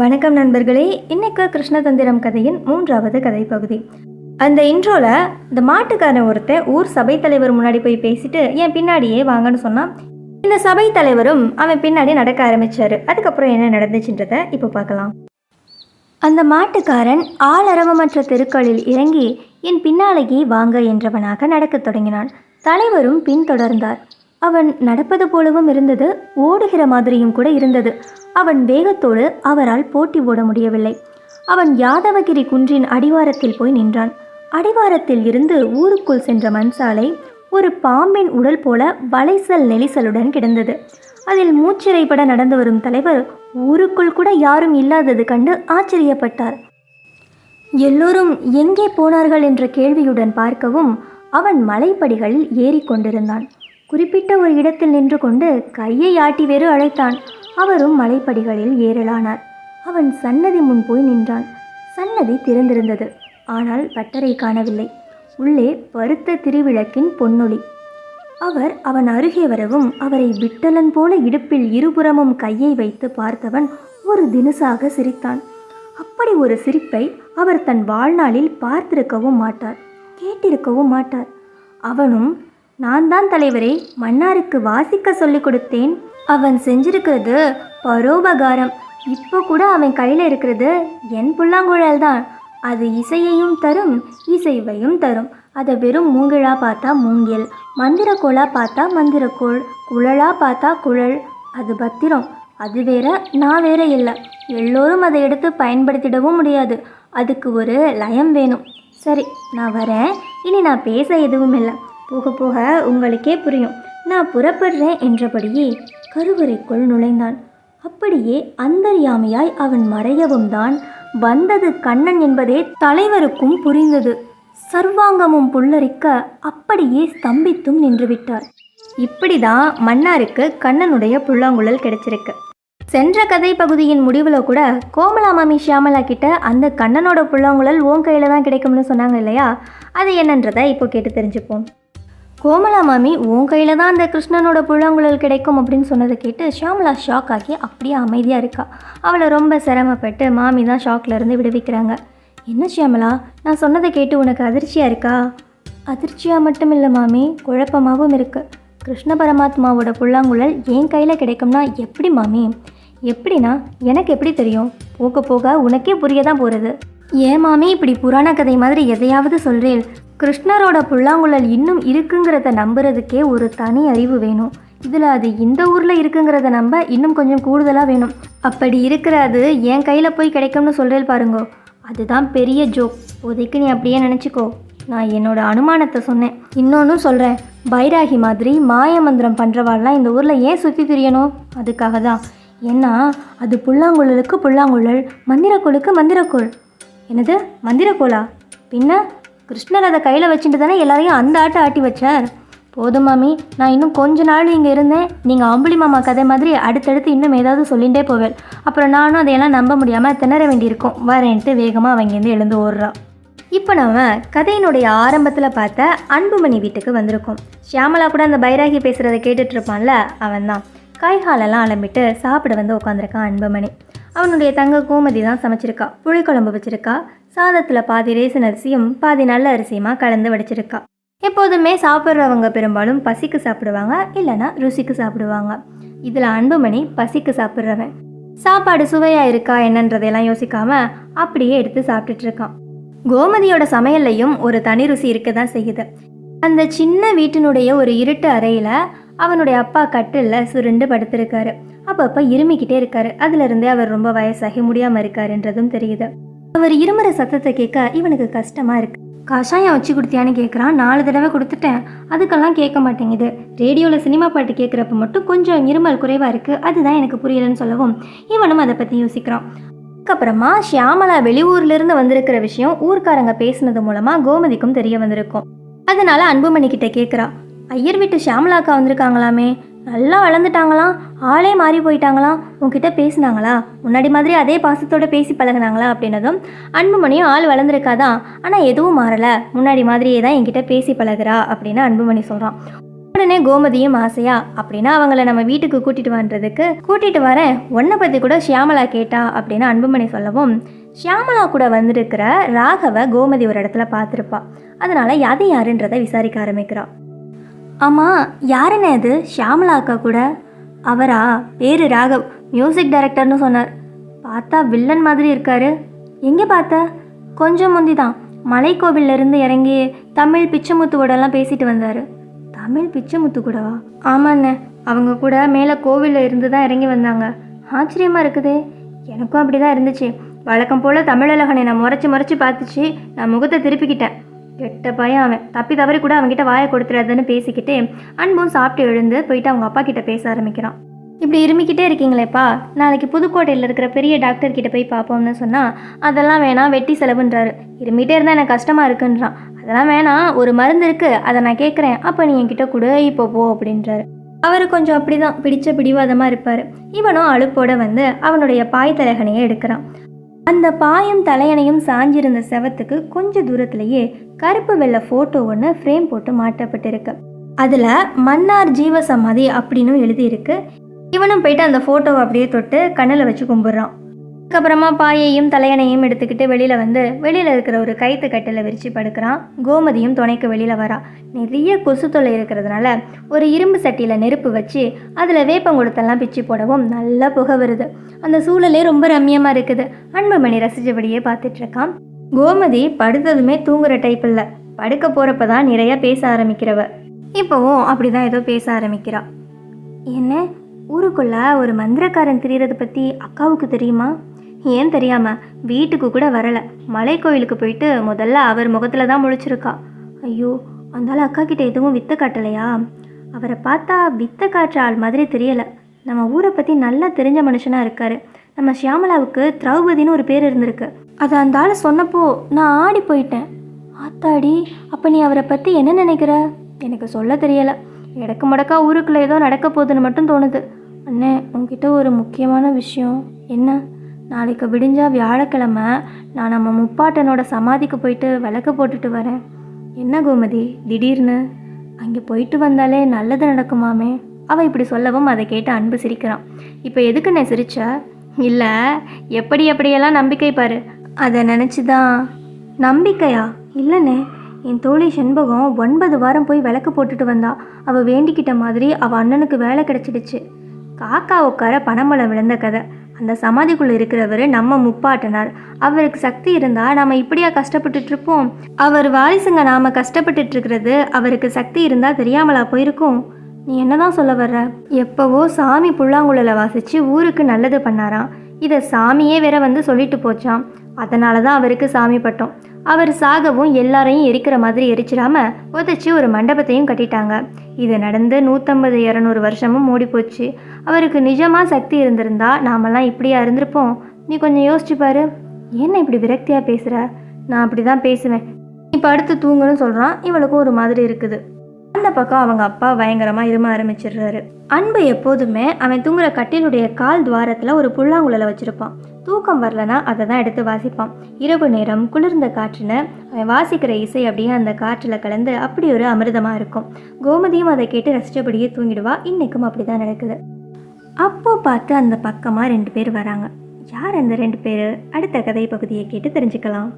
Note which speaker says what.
Speaker 1: வணக்கம் நண்பர்களே. இன்னைக்கு கிருஷ்ணதந்திரம் கதையின் மூன்றாவது கதை பகுதி அந்த இன்ட்ரோல இந்த மாட்டுக்காரன் ஒருத்தன் ஊர் சபை தலைவர் முன்னாடி போய் பேசிட்டு என் பின்னாடியே வாங்கன்னு சொன்னான். இந்த சபை தலைவரும் அவன் பின்னாடி நடக்க ஆரம்பிச்சாரு. அதுக்கப்புறம் என்ன நடந்துச்சுன்றத இப்போ பார்க்கலாம். அந்த மாட்டுக்காரன் ஆளரவமற்ற தெருக்களில் இறங்கி என் பின்னாலேயே வாங்க என்றவனாக நடக்கத் தொடங்கினான். தலைவரும் பின்தொடர்ந்தார். அவன் நடப்பது போலவும் இருந்தது ஓடுகிற மாதிரியும் கூட இருந்தது. அவன் வேகத்தோடு அவரால் போட்டி ஓட முடியவில்லை. அவன் யாதவகிரி குன்றின் அடிவாரத்தில் போய் நின்றான். அடிவாரத்தில் இருந்து ஊருக்குள் சென்ற மண்சாலை ஒரு பாம்பின் உடல் போல வளைசல் நெலிசலுடன் கிடந்தது. அதில் மூச்சிறைப்பட நடந்து வரும் தலைவர் ஊருக்குள் கூட யாரும் இல்லாதது கண்டு ஆச்சரியப்பட்டார். எல்லோரும் எங்கே போனார்கள் என்ற கேள்வியுடன் பார்க்கவும் அவன் மலைப்படிகளில் ஏறிக்கொண்டிருந்தான். குறிப்பிட்ட ஒரு இடத்தில் நின்று கொண்டு கையை ஆட்டி வேறு அழைத்தான். அவரும் மலைப்படிகளில் ஏறலானார். அவன் சன்னதி முன் போய் நின்றான். சன்னதி திறந்திருந்தது. ஆனால் பட்டரை காணவில்லை. உள்ளே பருத்த திருவிளக்கின் பொன்னொளி அவர் அவன் அருகே வரவும் அவரை விட்டலன் போல இடுப்பில் இருபுறமும் கையை வைத்து பார்த்தவன் ஒரு தினுசாக சிரித்தான். அப்படி ஒரு சிரிப்பை அவர் தன் வாழ்நாளில் பார்த்திருக்கவும் மாட்டார். கேட்டிருக்கவும் மாட்டார். அவனும் நான் தான் தலைவரே மன்னாருக்கு வாசிக்க சொல்லிக் கொடுத்தேன். அவன் செஞ்சிருக்கிறது பரோபகாரம். இப்போ கூட அவன் கையில் இருக்கிறது என் புல்லாங்குழல் தான். அது இசையையும் தரும் இசைவையும் தரும். அதை வெறும் மூங்கிலா பார்த்தா மூங்கில் மந்திரக்கோளா பார்த்தா மந்திரக்கோள் குழலா பார்த்தா குழல். அது பத்திரம். அது வேற நான் வேற இல்லை. எல்லோரும் அதை எடுத்து பயன்படுத்திடவும் முடியாது. அதுக்கு ஒரு லயம் வேணும். சரி நான் வரேன். இனி நான் பேச எதுவும் இல்லை. போக போக உங்களுக்கே புரியும். நான் புறப்படுறேன் என்றபடியே கருவறைக்குள் நுழைந்தான். அப்படியே அந்தர்யாமியாய் அவன் மறையவும் தான் வந்தது கண்ணன் என்பதே தலைவருக்கும் புரிந்தது. சர்வாங்கமும் புல்லரிக்க அப்படியே ஸ்தம்பித்தும் நின்றுவிட்டார். இப்படிதான் மன்னாருக்கு கண்ணனுடைய புல்லாங்குழல் கிடைச்சிருக்கு. சென்ற கதை பகுதியின் முடிவில் கூட கோமலா மாமி ஷியாமலா கிட்ட அந்த கண்ணனோட புல்லாங்குழல் ஓன் கையில் தான் கிடைக்கும்னு சொன்னாங்க இல்லையா? அது என்னன்றதை இப்போ கேட்டு தெரிஞ்சுப்போம். கோமலா மாமி உன் கையில் தான் அந்த கிருஷ்ணனோட புல்லாங்குழல் கிடைக்கும் அப்படின்னு சொன்னதை கேட்டு ஷியாமலா ஷாக் ஆகி அப்படியே அமைதியாக இருக்கா. அவளை ரொம்ப சிரமப்பட்டு மாமி தான் ஷாக்லேருந்து விடுவிக்கிறாங்க. என்ன ஷியாமலா நான் சொன்னதை கேட்டு உனக்கு அதிர்ச்சியாக இருக்கா? அதிர்ச்சியாக மட்டும் இல்லை மாமி குழப்பமாகவும் இருக்குது கிருஷ்ண பரமாத்மாவோட புல்லாங்குழல் என் கையில் கிடைக்கும்னா எப்படி மாமி? எப்படின்னா எனக்கு எப்படி தெரியும்? போக போக உனக்கே புரிய தான் போகிறது ஏன் மாமி இப்படி புராண கதை மாதிரி எதையாவது சொல்கிறேன் கிருஷ்ணரோட புல்லாங்குழல் இன்னும் இருக்குங்கிறத நம்புறதுக்கே ஒரு தனி அறிவு வேணும். இதில் அது இந்த ஊரில் இருக்குங்கிறத நம்ப இன்னும் கொஞ்சம் கூடுதலாக வேணும். அப்படி இருக்கிற அது என் கையில் போய் கிடைக்கும்னு சொல்கிறேன் பாருங்கோ. அதுதான் பெரிய ஜோக். உதைக்கு நீ அப்படியே நினச்சிக்கோ. நான் என்னோட அனுமானத்தை சொன்னேன். இன்னொன்று சொல்கிறேன் பைராகி மாதிரி மாய மந்திரம் பண்ணுறவாள்லாம் இந்த ஊரில் ஏன் சுற்றி திரியணும்? அதுக்காக தான் ஏன்னா அது புல்லாங்குழலுக்கு புல்லாங்குழல் மந்திரக்கோளுக்கு மந்திரக்கோள். என்னது? மந்திரக்கோளா? பின்ன கிருஷ்ணர் அதை கையில் வச்சுட்டு தானே எல்லாரையும் அந்த ஆட்டை ஆட்டி வச்சார். போதும் மாமி நான் இன்னும் கொஞ்ச நாள் இங்கே இருந்தேன். நீங்கள் அம்புலி மாமா கதை மாதிரி அடுத்தடுத்து இன்னும் ஏதாவது சொல்லிகிட்டே போவேன் அப்புறம் நானும் அதையெல்லாம் நம்ப முடியாமல் திணற வேண்டியிருக்கும். வரேன்ட்டு வேகமாக அவங்கேருந்து எழுந்து ஓடுறான். இப்போ நம்ம கதையினுடைய ஆரம்பத்தில் பார்த்த அன்புமணி வீட்டுக்கு வந்திருக்கோம். ஷியாமலா கூட அந்த பைராகி பேசுகிறத கேட்டுட்ருப்பான்ல அவன் தான் காய்காலெல்லாம் அலம்பிட்டு சாப்பிட வந்து உட்காந்துருக்கான் அன்புமணி. அவனுடைய தங்க கோமதி தான் சமைச்சிருக்கா புளிக்குழம்பு வச்சுருக்கா சாதத்தில் பாதி ரேசன் அரிசியும் பாதி நல்ல அரிசியுமா கலந்து வடிச்சிருக்கா. எப்போதுமே சாப்பிட்றவங்க பெரும்பாலும் பசிக்கு சாப்பிடுவாங்க இல்லைன்னா ருசிக்கு சாப்பிடுவாங்க. இதில் அன்புமணி பசிக்கு சாப்பிட்றவன். சாப்பாடு சுவையாக இருக்கா என்னன்றதையெல்லாம் யோசிக்காம அப்படியே எடுத்து சாப்பிட்டுட்டு இருக்கான் கோமதியோட சமையல்லையும் ஒரு தனி ருசி இருக்க தான் செய்யுது. அந்த சின்ன வீட்டினுடைய ஒரு இருட்டு அறையில் அவனுடைய அப்பா கட்டிலில் சுருண்டு படுத்திருக்காரு. அப்பப்போ இருமிக்கிட்டே இருக்காரு. அதுலேருந்தே அவர் ரொம்ப வயசாகி முடியாமல் இருக்காருன்றதும் தெரியுது. அவர் இருமுறை சத்தத்தை கேட்க இவனுக்கு கஷ்டமா இருக்கு. கஷாயம் வச்சு கொடுத்தியான்னு கேட்குறான் நாலு தடவை கொடுத்துட்டேன். அதுக்கெல்லாம் கேட்க மாட்டேங்குது. ரேடியோவில் சினிமா பாட்டு கேட்குறப்ப மட்டும் கொஞ்சம் இருமல் குறைவாக இருக்குது அதுதான் எனக்கு புரியலன்னு சொல்லவும் இவனும் அதை பற்றி யோசிக்கிறான். அதுக்கப்புறமா ஷியாமலா வெளியூர்லேருந்து வந்திருக்கிற விஷயம் ஊர்க்காரங்க பேசுனது மூலமாக கோமதிக்கும் தெரிய வந்திருக்கும். அதனால அன்புமணி கிட்ட கேட்குறா ஐயர் வீட்டு ஷியாமலாக்கா வந்திருக்காங்களாமே? நல்லா வளர்ந்துட்டாங்களாம். ஆளே மாறி போயிட்டாங்களாம். உன்கிட்ட பேசுனாங்களா? முன்னாடி மாதிரி அதே பாசத்தோடு பேசி பழகுனாங்களா அப்படின்னதும் அன்புமணியும் ஆள் வளர்ந்துருக்காதான். ஆனால் எதுவும் மாறலை. முன்னாடி மாதிரியே தான் என்கிட்ட பேசி பழகுறா அப்படின்னு அன்புமணி சொல்கிறான் உடனே கோமதியும் ஆசையா அப்படின்னா அவங்கள நம்ம வீட்டுக்கு கூட்டிட்டு வந்ததுக்கு கூட்டிட்டு வரேன். உன்னை பத்தி கூட ஷியாமலா கேட்டா அப்படின்னு அன்புமணி சொல்லவும் ஷியாமலா கூட வந்திருக்கிற ராகவ கோமதி ஒரு இடத்துல பார்த்துருப்பா. அதனால அது யாருன்றதை விசாரிக்க ஆரம்பிக்கிறாள் ஆமாம் யாருண்ணே அது? ஷியாமலா அக்கா கூட. அவரா? பேரு ராகவ். மியூசிக் டைரக்டர்னு சொன்னார். பார்த்தா வில்லன் மாதிரி இருக்காரு. எங்கே பார்த்த? கொஞ்சம் முந்தி தான். மலைக்கோவிலிருந்து இறங்கி தமிழ் பிச்சைமுத்துவோடலாம் பேசிட்டு வந்தார். தமிழ் பிச்சைமுத்து கூடவா? ஆமாண்ணே. அவங்க கூட மேலே கோவிலில் இருந்து தான் இறங்கி வந்தாங்க. ஆச்சரியமாக இருக்குதே. எனக்கும் அப்படி தான் இருந்துச்சு. வழக்கம் போல் தமிழழகனை நான் முறைச்சி முறைச்சி பார்த்துச்சு. நான் முகத்தை திருப்பிக்கிட்டேன். கெட்ட பையன் அவன். தப்பி தவறி கூட அவன்கிட்ட வாயை கொடுத்துடாதுன்னு பேசிக்கிட்டு அன்பும் சாப்பிட்டு எழுந்து போயிட்டு அவங்க அப்பா கிட்ட பேச ஆரம்பிக்கிறான். இப்படி இருமிக்கிட்டே இருக்கீங்களேப்பா. நாளைக்கு புதுக்கோட்டையில் இருக்கிற பெரிய டாக்டர் கிட்ட போய் பார்ப்போம்னு சொன்னால் அதெல்லாம் வேணாம் வெட்டி செலவுன்றாரு. இருமிட்டே இருந்தால் எனக்கு கஷ்டமாக இருக்குன்றான். அதெல்லாம் வேணாம் ஒரு மருந்து இருக்குது அதை நான் கேட்குறேன் அப்போ நீ என்கிட்ட கொடு இப்போ போ அப்படின்றாரு. அவர் கொஞ்சம் அப்படி தான் பிடிச்ச பிடிவாதமாக இருப்பார். இவனும் அலுப்போட வந்து அவனுடைய பாய் தலகனையை எடுக்கிறான். அந்த பாயும் தலையணையும் சாஞ்சிருந்த செவத்துக்கு கொஞ்ச தூரத்திலேயே கருப்பு வெள்ளை ஃபோட்டோ ஒன்று ஃப்ரேம் போட்டு மாட்டப்பட்டிருக்கு அதில் மன்னார் ஜீவ சமாதி அப்படின்னு எழுதியிருக்கு. இவனும் போயிட்டு அந்த ஃபோட்டோவை அப்படியே தொட்டு கண்ணில் வச்சு கும்பிட்றான். அதுக்கப்புறமா பாயையும் தலையணையும் எடுத்துக்கிட்டு வெளியில் வந்து வெளியில் இருக்கிற ஒரு கைத்து கட்டில் விரித்து படுக்கிறான். கோமதியும் துணைக்கு வெளியில் வரா. நிறைய கொசு தொல்லை இருக்கிறதுனால ஒரு இரும்பு சட்டியில் நெருப்பு வச்சு அதில் வேப்பங்குடத்தெல்லாம் பிச்சு போடவும் நல்லா புகை வருது. அந்த சூழலே ரொம்ப ரம்மியமாக இருக்குது. அன்புமணி ரசிச்சபடியே பார்த்துட்ருக்கான் கோமதி படுத்ததுமே தூங்குற டைப் இல்லை. படுக்க போகிறப்ப தான் நிறையா பேச ஆரம்பிக்கிறவ. இப்போவும் அப்படி தான் ஏதோ பேச ஆரம்பிக்கிறா. என்ன? ஊருக்குள்ளே ஒரு மந்திரக்காரன் தெரியறத பற்றி அக்காவுக்கு தெரியுமா? ஏன் தெரியாம வீட்டுக்கு கூட வரல. மலை கோயிலுக்கு போயிட்டு முதல்ல அவர் முகத்துல தான் முழிச்சிருக்கா. ஐயோ அந்தால அக்கா கிட்ட எதுவும் வித்த காட்டலையா? அவரை பார்த்தா வித்த காட்டுற ஆள் மாதிரி தெரியல. நம்ம ஊரை பற்றி நல்லா தெரிஞ்ச மனுஷனாக இருக்காரு. நம்ம ஷியாமலாவுக்கு திரௌபதினு ஒரு பேர் இருந்திருக்கு. அதை அந்த ஆள் சொன்னப்போ நான் ஆடி போயிட்டேன். ஆத்தாடி அப்போ நீ அவரை பற்றி என்ன நினைக்கிற? எனக்கு சொல்ல தெரியல. இடக்கு முடக்கா ஊருக்குள்ளே ஏதோ நடக்க போகுதுன்னு மட்டும் தோணுது. அண்ணே உங்ககிட்ட ஒரு முக்கியமான விஷயம். என்ன? நாளைக்கு விடிஞ்சா வியாழக்கிழமை நான் நம்ம முப்பாட்டனோட சமாதிக்கு போயிட்டு விளக்கு போட்டுட்டு வரேன். என்ன கோமதி? திடீர்னு? அங்கே போயிட்டு வந்தாலே நல்லது நடக்குமாமே? அவள் இப்படி சொல்லவும் அதை கேட்டு அன்பு சிரிக்கிறான். இப்போ எதுக்கு நான் சிரிச்ச? இல்லை எப்படி எப்படியெல்லாம் நம்பிக்கை பாரு. அதை நினச்சி தான் நம்பிக்கையா? இல்லைண்ணே என் தோழி செண்பகம் ஒன்பது வாரம் போய் விளக்கு போட்டுட்டு வந்தா. அவள் வேண்டிக்கிட்ட மாதிரி அவள் அண்ணனுக்கு வேலை கிடச்சிடுச்சு. காக்கா உட்கார பணமலை விழுந்த கதை. அந்த சமாதிக்குள்ளே இருக்கிறவர் நம்ம முப்பாட்டனார். அவருக்கு சக்தி இருந்தால் நாம் இப்படியா கஷ்டப்பட்டுட்டு இருப்போம்? அவர் வாரிசுங்க நாம் கஷ்டப்பட்டுட்டு இருக்கிறது அவருக்கு சக்தி இருந்தால் தெரியாமலா போயிருக்கும்? நீ என்னதான் சொல்ல வர்ற? எப்போவோ சாமி புல்லாங்குழலை வாசித்து ஊருக்கு நல்லது பண்ணாராம். இதை சாமியே வேற வந்து சொல்லிட்டு போச்சான் அதனால தான் அவருக்கு சாமி பட்டம். அவர் சாகவும் எல்லாரையும் எரிக்கிற மாதிரி எரிச்சிடாம உதச்சி ஒரு மண்டபத்தையும் கட்டிட்டாங்க. இது நடந்து நூற்றம்பது இரநூறு வருஷமும் மூடி போச்சு அவருக்கு நிஜமாக சக்தி இருந்திருந்தா நாமெல்லாம் இப்படியா இருந்திருப்போம். நீ கொஞ்சம் யோசிச்சு பாரு. என்ன இப்படி விரக்தியாக பேசுகிற நான் அப்படி தான் பேசுவேன். இப்போ அடுத்து தூங்குன்னு சொல்கிறான் இவளுக்கும் ஒரு மாதிரி இருக்குது. அந்த பக்கம் அவங்க அப்பா பயங்கரமாக இரும ஆரம்பிச்சிடுறாரு. அன்பு எப்போதுமே அவன் தூங்குற கட்டிலுடைய கால் துவாரத்தில் ஒரு புல்லாங்குழலை வச்சுருப்பான். தூக்கம் வரலனா அதை தான் எடுத்து வாசிப்பான். இரவு நேரம் குளிர்ந்த காற்றுன்னு அவன் வாசிக்கிற இசை அப்படியே அந்த காற்றில் கலந்து அப்படி ஒரு அமிர்தமாக இருக்கும். கோமதியும் அதை கேட்டு ரசிச்சபடியே தூங்கிடுவா. அப்படி தான் நடக்குது. அப்போது பார்த்து அந்த பக்கமாக ரெண்டு பேர் வராங்க. யார் அந்த ரெண்டு பேர்? அடுத்த கதை பகுதியை கேட்டு தெரிஞ்சுக்கலாம்.